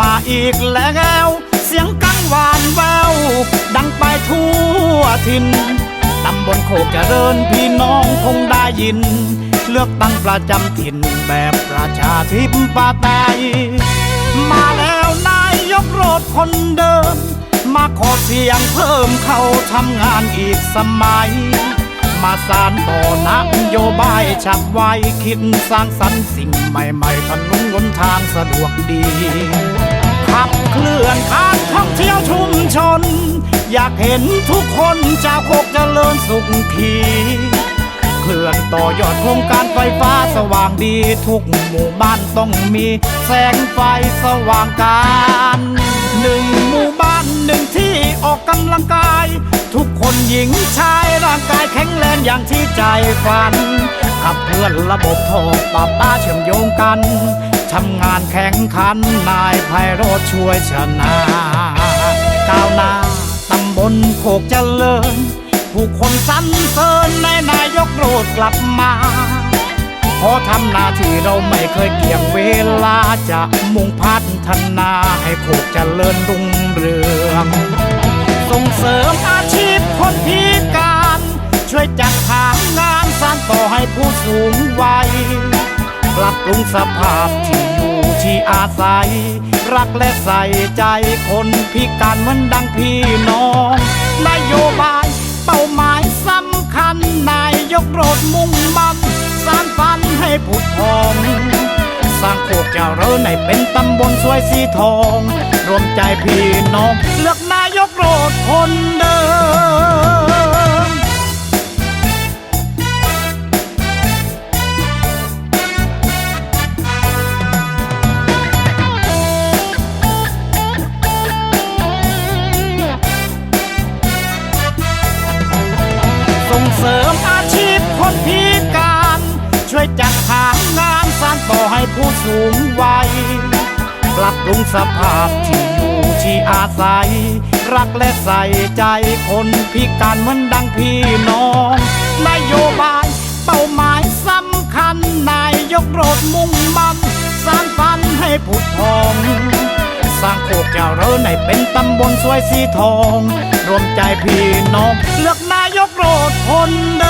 มาอีกแล้ว เสียงกังวานแววดังไปทั่วถิ่นตำบลโคกเจริญพี่น้องคงได้ยิน เลือกตั้งประจำถิ่นแบบประชาธิปไตยมาแล้วนายยกโรดคนเดิม มาขอเสียงเพิ่มเข้าทำงานอีกสมัย มาสานต่อนโยบายฉับไวคิดสร้างสรรค์สิ่งใหม่ๆถนนหนทางสะดวกดี ขับเคลื่อนการท่องเที่ยวชุมชน อยากเห็นทุกคนจากโคกเจริญสุขีเคลื่อนต่อยอดโครงการไฟฟ้าสว่างดีทุกหมู่บ้านต้องมีแสงไฟสว่างการหนึ่งหมู่บ้านหนึ่งที่ออกกำลังกาย ทุกคนหญิงชายางกายแข็งแรงอย่างที่ใจฝัน ขับเคลื่อนระบบโทรปรับป้าเชื่อมโยงกัน ทำงานแข่งขันนายไพโรธช่วยชนะก้าวหน้าตำบลโคกเจริญ ผู้คนสรรเสริญในนายกโรดกลับมาพราะทำหน้าที่เราไม่เคยเกี่ยงเวลาจะมุ่งพัฒนาให้โคกเจริญรุ่งเรือง ส่งเสริมอาชีพคนพิ ให้ผู้สูงวัยปรับปรุงสภาพที่อยู่ที่อาศัย รักและใส่ใจคนพิการเหมือนดังพี่น้อง นโยบายเป้าหมายสำคัญ นายยกโรดมุ่งมั่นสร้างฝันให้ผุดพองสร้างโคกเจริญให้เป็นตำบลสวยสีทอง รวมใจพี่น้อง เลือกนายกโรดคนเดิม ส่งเสริมอาชีพคนพิการ ช่วยจัดหางานสร้างต่อให้ผู้สูงวัยปรับปรุงสภาพที่อยู่ที่อาศัย รักและใส่ใจคนพิการเหมือนดังพี่น้องนโยบายเป้าหมายสำคัญนายกโรดมุ่งมั่นสร้างฝันให้ผุดพอง สร้างโคกเจริญให้เป็นตำบลสวยสีทอง รวมใจพี่น้อง เลือกนายกโรดคนเดิ